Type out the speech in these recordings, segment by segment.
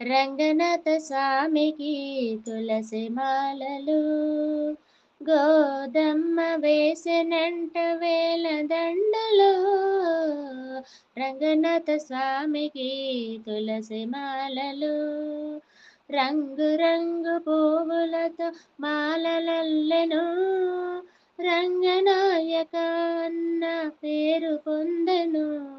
రంగనాథ స్వామికి తులసి మాలలు గోదమ్మ వేసినంట వేల దండలు రంగనాథ స్వామికి తులసి మాలలు. రంగు రంగు పువ్వులతో మాలలల్లెను రంగనాయక అన్న పేరు పొందెను.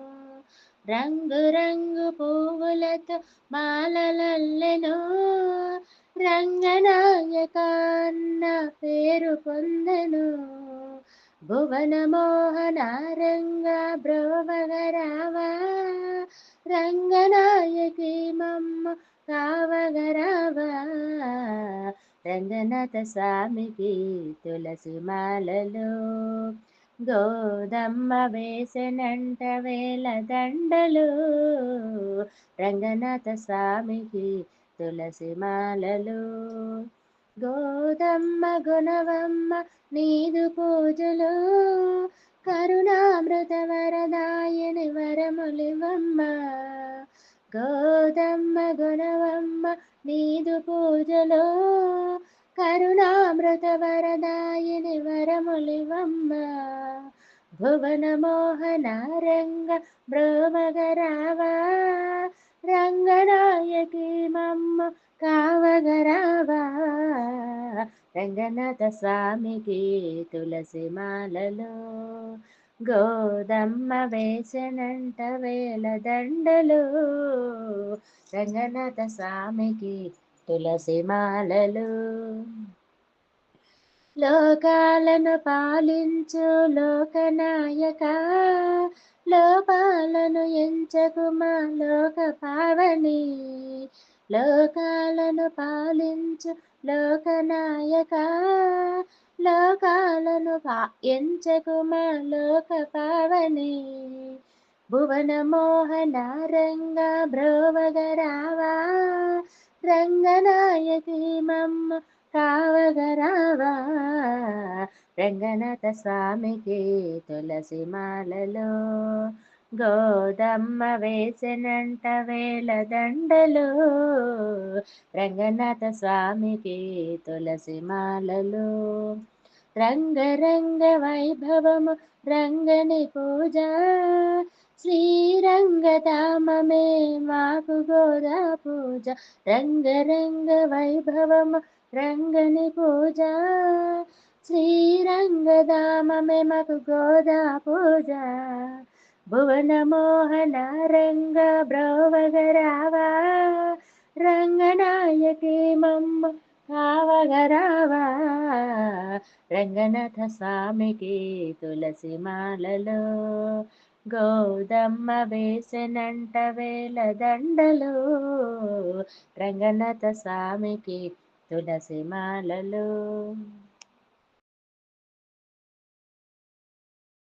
రంగు రంగు పువ్వులతో మాలలల్లెను. రంగనాయక అన్న పేరు పొందెను. భువన మోహన రంగ బ్రోవగరావా. రంగనాయకి మమ్మ కావగరావా. రంగనాథ స్వామికి తులసి మాలలో. గోదమ్మ వేసెనంట వేల దండలు రంగనాథ స్వామికి తులసి మాలలు. గోదమ్మ గుణవమ్మ నీదు పూజలు కరుణామృత వరదాయని వరములివమ్మ. గోదమ్మ గుణవమ్మ నీదు పూజలు కరుణామృత వరదాయని వరములివమ్మ. భువన మోహన రంగ భ్రోమగరావా రంగనాయకి మమ్మ కావగరావా. రంగనాథ స్వామికి తులసి మాలలో. గోదమ్మ వేసనంట వేల దండలు. రంగనాథ స్వామికి తులసి మాలలు లోకాలను పాలించు లోకనాయక లోపాలను ఎంచకుమా లోక పావని. లోకాలను పాలించు లోకనాయక లోకాలను పా ఎంచకుమా లోక పావని. భువన మోహనారంగ భ్రోవగరావా బ్రోవగరావా రంగనాయకి మమ్మ రంగనాథ స్వామికి తులసి మాలలో గోదమ్మ వేసినంట వేల దండలు. రంగనాథ స్వామికి తులసి మాలలు. రంగరంగ వైభవము రంగని పూజ. శ్రీరంగధామమే మాకు గోదా పూజ. రంగరంగ వైభవము రంగని పూజ. శ్రీరంగధామమే మాకు గోదా పూజ. భువన మోహన రంగ బ్రోవగరావా రంగనాయకి మమ్మ కావగరావా. రంగనాథ స్వామికి తులసి మాలలో గౌదమ్మ వేసెనంట వేల దండలు రంగనాథ స్వామికి తులసి మాలలు.